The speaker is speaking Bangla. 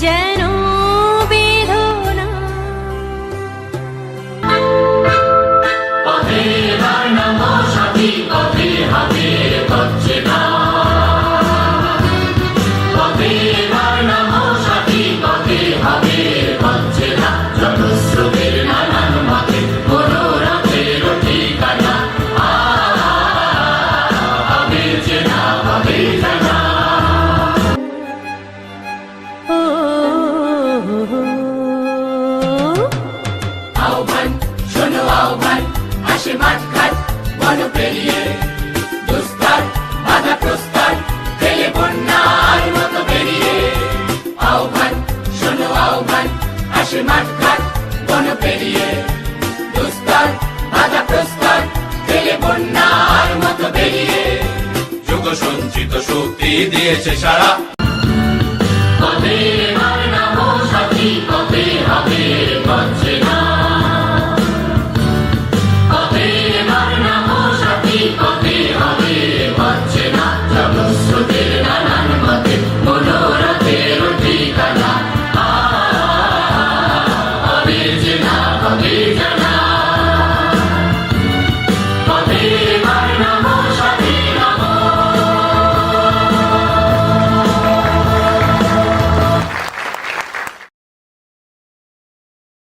间 আসে মাঠ ঘাট বন পেরিয়ে। দুস্তার বাধা প্রস্তার, ফেলে বন্যার মতো বেরিয়ে আহ্বান শোনো আহ্বান আসে মাঠ ঘাট বন পেরিয়ে। দুস্তার বাধা প্রস্তার, ফেলে বন্যার মতো বেরিয়ে যুগ সঞ্চিত শক্তি দিয়েছে সারা।